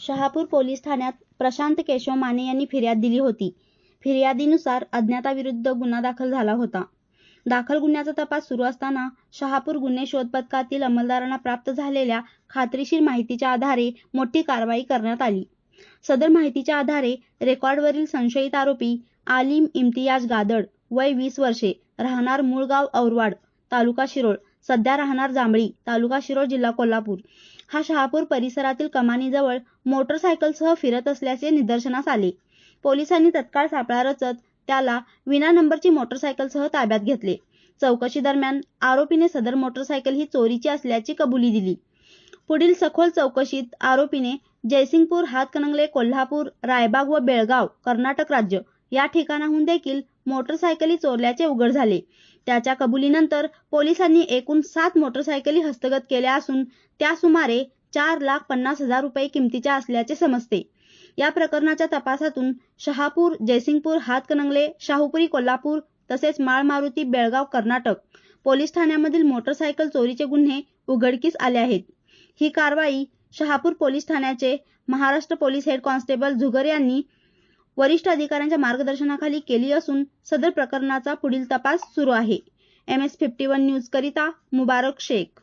Shahapur police ठाण्यात प्रशांत केशव माने यांनी फिर्याद दिली होती. फिर्यादीनुसार अज्ञाताविरुद्ध गुन्हा दाखल झाला होता. दाखल गुन्ह्याचा तपास सुरू असताना शहापूर गुन्हे शोध पथकातील अंमलदारांना प्राप्त झालेल्या खात्रीशीर माहितीच्या आधारे मोठी कारवाई करण्यात आली. सदर माहितीच्या आधारे रेकॉर्डवरील संशयित आरोपी आलिम इम्तियाज गादड वय वीस वर्षे राहणार मूळगाव औरवाड तालुका शिरोळ सध्या राहणार जांभळी तालुका शिरोळ जिल्हा कोल्हापूर. हा शहापूर परिसरातील कमानीजवळ मोटरसायकलसह फिरत असल्याचे निदर्शनास आले. पोलिसांनी तत्काळ सापळा रचत त्याला विना नंबरची मोटरसायकलसह ताब्यात घेतले. चौकशी दरम्यान आरोपीने सदर मोटरसायकल ही चोरीची असल्याची कबुली दिली. पुढील सखोल चौकशीत आरोपीने जयसिंगपूर हातकणंगले कोल्हापूर रायबाग व बेळगाव कर्नाटक राज्य या ठिकाणाहून देखील मोटरसायकली चोरल्याचे उघड झाले. त्याच्या कबुलीनंतर पोलिसांनी एकूण सात मोटरसायकली हस्तगत केल्या असून त्या सुमारे चार लाख पन्नास हजार रुपये किमतीच्या असल्याचे समजते. या प्रकरणाच्या तपासातून शहापूर जयसिंगपूर हातकणंगले शाहूपुरी कोल्हापूर तसेच माळमारुती बेळगाव कर्नाटक पोलीस ठाण्यामधील मोटरसायकल चोरीचे गुन्हे उघडकीस आले आहेत. ही कारवाई शहापूर पोलीस ठाण्याचे Maharashtra police head constable Zugar यांनी वरिष्ठ अधिकाऱ्यांच्या मार्गदर्शनाखाली केली असून सदर प्रकरणाचा पुढील तपास सुरू आहे. एम एस फिफ्टी वन न्यूजकरिता मुबारक शेख.